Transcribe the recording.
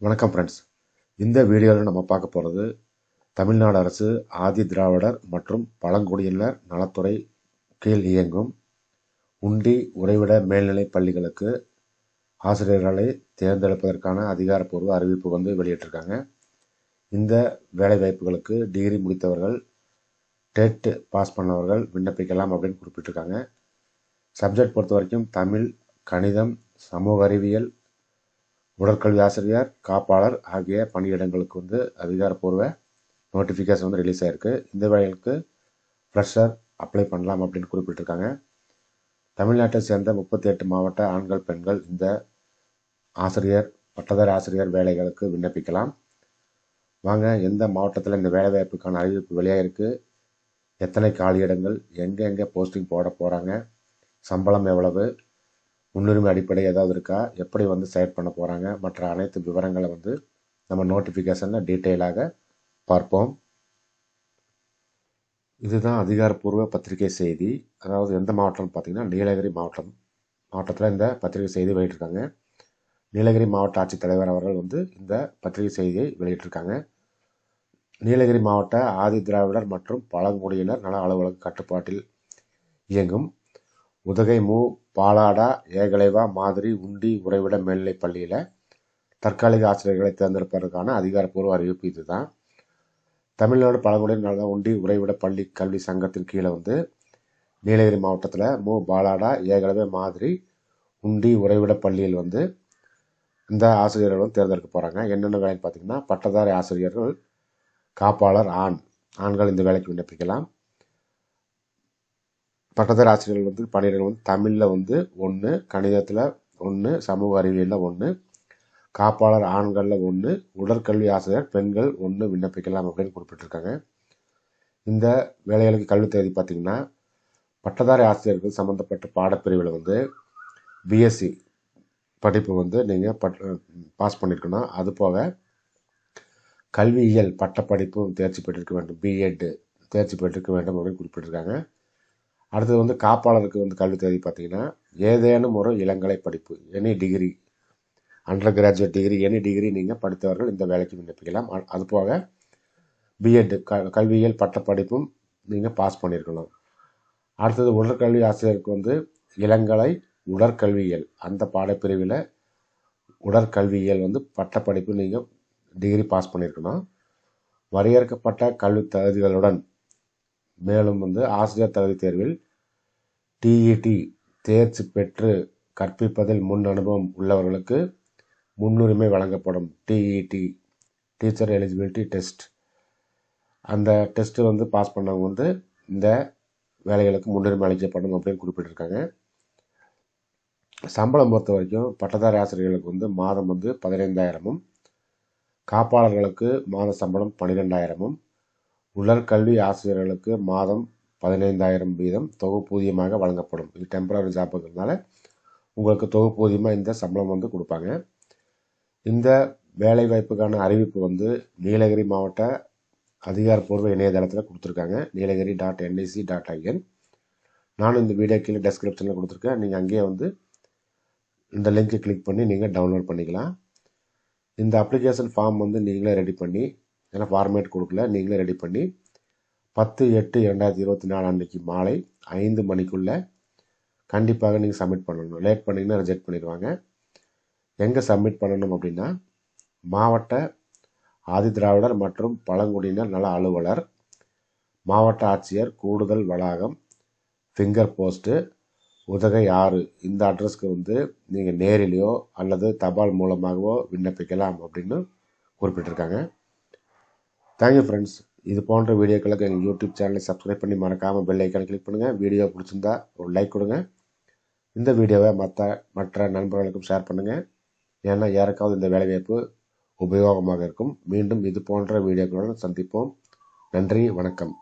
வணக்கம் ஃப்ரெண்ட்ஸ் இந்த வீடியோவில் நம்ம பார்க்க போகிறது தமிழ்நாடு அரசு ஆதி திராவிடர் மற்றும் பழங்குடியினர் நலத்துறை கீழ் இயங்கும் உண்டி உறைவிட மேல்நிலைப் பள்ளிகளுக்கு ஆசிரியர்களை தேர்ந்தெடுப்பதற்கான அதிகாரப்பூர்வ அறிவிப்பு வந்து வெளியிட்டிருக்காங்க. இந்த வேலைவாய்ப்புகளுக்கு டிகிரி முடித்தவர்கள் டெட் பாஸ் பண்ணவர்கள் விண்ணப்பிக்கலாம் அப்படின்னு குறிப்பிட்டிருக்காங்க. சப்ஜெக்ட் பொறுத்த வரைக்கும் தமிழ் கணிதம் சமூக அறிவியல் உடற்கல்வி ஆசிரியர் காப்பாளர் ஆகிய பணியிடங்களுக்கு வந்து அதிகாரப்பூர்வ நோட்டிஃபிகேஷன் வந்து ரிலீஸ் ஆகிருக்கு இந்த வேலைகளுக்கு ஃப்ரெஷர் அப்ளை பண்ணலாம் அப்படின்னு குறிப்பிட்டிருக்காங்க. தமிழ்நாட்டை சேர்ந்த முப்பத்தி எட்டு மாவட்ட ஆண்கள் பெண்கள் இந்த ஆசிரியர் பட்டதாரி ஆசிரியர் வேலைகளுக்கு விண்ணப்பிக்கலாம். வாங்க எந்த மாவட்டத்தில் இந்த வேலைவாய்ப்புக்கான அறிவிப்பு வெளியாகிருக்கு எத்தனை காலியிடங்கள்? எங்கே எங்கே போஸ்டிங் போட போகிறாங்க சம்பளம் எவ்வளவு? முன்னுரிமை அடிப்படை ஏதாவது இருக்கா? எப்படி வந்து செலக்ட் பண்ண போகிறாங்க மற்ற அனைத்து விவரங்களை வந்து நம்ம நோட்டிஃபிகேஷனில் டீட்டெயிலாக பார்ப்போம். இதுதான் அதிகாரப்பூர்வ பத்திரிகை செய்தி. அதாவது எந்த மாவட்டம்னு பார்த்தீங்கன்னா நீலகிரி மாவட்டம். மாவட்டத்தில் இந்த பத்திரிகை செய்தி வெளியிட்டிருக்காங்க. நீலகிரி மாவட்ட ஆட்சித்தலைவர் அவர்கள் வந்து இந்த பத்திரிகை செய்தியை வெளியிட்டிருக்காங்க. நீலகிரி மாவட்ட ஆதி திராவிடர் மற்றும் பழங்குடியினர் நல அலுவலக கட்டுப்பாட்டில் இயங்கும். உதகை மு பாலாடா ஏகலைவா மாதிரி உண்டி உறைவிட மேல்நிலைப் பள்ளியில் தற்காலிக ஆசிரியர்களை தேர்ந்தெடுப்பதற்கான அதிகாரப்பூர்வ அறிவிப்பு இதுதான். தமிழ்நாடு பழங்குடியினர் நல உண்டி உறைவிட பள்ளி கல்வி சங்கத்தின் கீழே வந்து நீலகிரி மாவட்டத்தில் மு. பாலாடா ஏகலவே மாதிரி உண்டி உறைவிட பள்ளியில் வந்து இந்த ஆசிரியர்கள் வந்து தேர்ந்தெடுக்க போகிறாங்க என்னென்ன வேலைன்னு பார்த்தீங்கன்னா பட்டதாரி ஆசிரியர்கள் காப்பாளர் ஆண். ஆண்கள் இந்த வேலைக்கு விண்ணப்பிக்கலாம். பட்டதாரி ஆசிரியர்கள் வந்து பணியிடங்கள் வந்து தமிழில் வந்து ஒன்று கணிதத்தில் ஒன்று சமூக அறிவியலில் ஒன்று காப்பாளர் ஆண்களில் ஒன்று உடற்கல்வி ஆசிரியர் பெண்கள் ஒன்று விண்ணப்பிக்கலாம் அப்படின்னு குறிப்பிட்டிருக்காங்க. இந்த வேலைகளுக்கு கல்வி தேதி பார்த்திங்கன்னா பட்டதாரி ஆசிரியர்கள் சம்மந்தப்பட்ட பாடப்பிரிவில் வந்து பிஎஸ்சி படிப்பு வந்து நீங்கள் பட் பாஸ் பண்ணியிருக்கணும் அது போக கல்வியியல் பட்டப்படிப்பும் தேர்ச்சி பெற்றிருக்க வேண்டும். பிஎட் தேர்ச்சி பெற்றிருக்க வேண்டும் அப்படின்னு குறிப்பிட்டிருக்காங்க. அடுத்தது வந்து காப்பாளருக்கு வந்து கல்வி தேதி பார்த்தீங்கன்னா ஏதேனும் ஒரு இளங்கலை படிப்பு any degree undergraduate degree any degree நீங்கள் படித்தவர்கள் இந்த வேலைக்கு விண்ணப்பிக்கலாம். அது போக பிஎட் க கல்வியியல் பட்டப்படிப்பும் நீங்கள் பாஸ் பண்ணியிருக்கணும். அடுத்தது உடற்கல்வி ஆசிரியருக்கு வந்து இளங்கலை உடற்கல்வியியல். அந்த பாடப்பிரிவில் உடற்கல்வியியல் வந்து பட்டப்படிப்பு நீங்கள் டிகிரி பாஸ் பண்ணியிருக்கணும். வரையறுக்கப்பட்ட கல்வி தகுதிகளுடன் மேலும் வந்து ஆசிரியர் தகுதி தேர்வில் டிஇடி தேர்ச்சி பெற்று கற்பிப்பதில் முன் அனுபவம் உள்ளவர்களுக்கு முன்னுரிமை வழங்கப்படும் டிஇடி டீச்சர் எலிஜிபிலிட்டி டெஸ்ட் அந்த டெஸ்ட்டு வந்து பாஸ் பண்ணவங்க வந்து இந்த வேலைகளுக்கு முன்னுரிமை அளிக்கப்படும் அப்படின்னு குறிப்பிட்டிருக்காங்க. சம்பளம் பொறுத்த வரைக்கும் பட்டதாரி ஆசிரியர்களுக்கு வந்து மாதம் வந்து பதினைந்தாயிரமும் காப்பாளர்களுக்கு மாத சம்பளம் பன்னிரெண்டாயிரமும் உடற்கல்வி ஆசிரியர்களுக்கு மாதம் பதினைந்தாயிரம் வீதம் தொகுப்பூதியமாக வழங்கப்படும். இது டெம்பரரி ஜாப்புங்கிறதுனால உங்களுக்கு தொகுப்பூதியமாக இந்த சம்பளம் வந்து கொடுப்பாங்க. இந்த வேலைவாய்ப்புக்கான அறிவிப்பு வந்து நீலகிரி மாவட்ட அதிகாரப்பூர்வ இணையதளத்தில் கொடுத்துருக்காங்க. Nilgiri dot NIC dot IN நானும் இந்த வீடியோ கீழே டெஸ்கிரிப்ஷனில் கொடுத்துருக்கேன். நீங்கள் அங்கேயே வந்து இந்த லிங்க்கை கிளிக் பண்ணி நீங்கள் டவுன்லோட் பண்ணிக்கலாம். இந்த அப்ளிகேஷன் ஃபார்ம் வந்து நீங்களே ரெடி பண்ணி ஏன்னா ஃபார்மேட் கொடுக்கல. நீங்களே ரெடி பண்ணி பத்து எட்டு இரண்டாயிரத்தி இருபத்தி நாலு அன்றைக்கி மாலை ஐந்து மணிக்குள்ளே கண்டிப்பாக நீங்கள் சப்மிட் பண்ணணும். லேட் பண்ணிங்கன்னா ரிஜெக்ட் பண்ணிடுவாங்க. எங்கே சப்மிட் பண்ணணும் அப்படின்னா மாவட்ட ஆதிதிராவிடர் மற்றும் பழங்குடியினர் நல அலுவலர் மாவட்ட ஆட்சியர் கூடுதல் வளாகம் ஃபிங்கர் போஸ்ட்டு உதகை ஆறு இந்த அட்ரஸ்க்கு வந்து நீங்கள் நேரிலேயோ அல்லது தபால் மூலமாகவோ விண்ணப்பிக்கலாம் அப்படின்னு குறிப்பிட்டிருக்காங்க. தேங்க்யூ ஃப்ரெண்ட்ஸ் இது போன்ற வீடியோக்களுக்கு எங்கள் யூடியூப் சேனலை சப்ஸ்கிரைப் பண்ணி மறக்காமல் பெல் ஐக்கானை கிளிக் பண்ணுங்கள் வீடியோ பிடிச்சிருந்தா ஒரு லைக் கொடுங்க. இந்த வீடியோவை மற்ற மற்ற நண்பர்களுக்கும் ஷேர் பண்ணுங்கள் ஏன்னா யாருக்காவது இந்த வேலைவாய்ப்பு உபயோகமாக இருக்கும். மீண்டும் இது போன்ற வீடியோக்களுடன் சந்திப்போம். நன்றி வணக்கம்.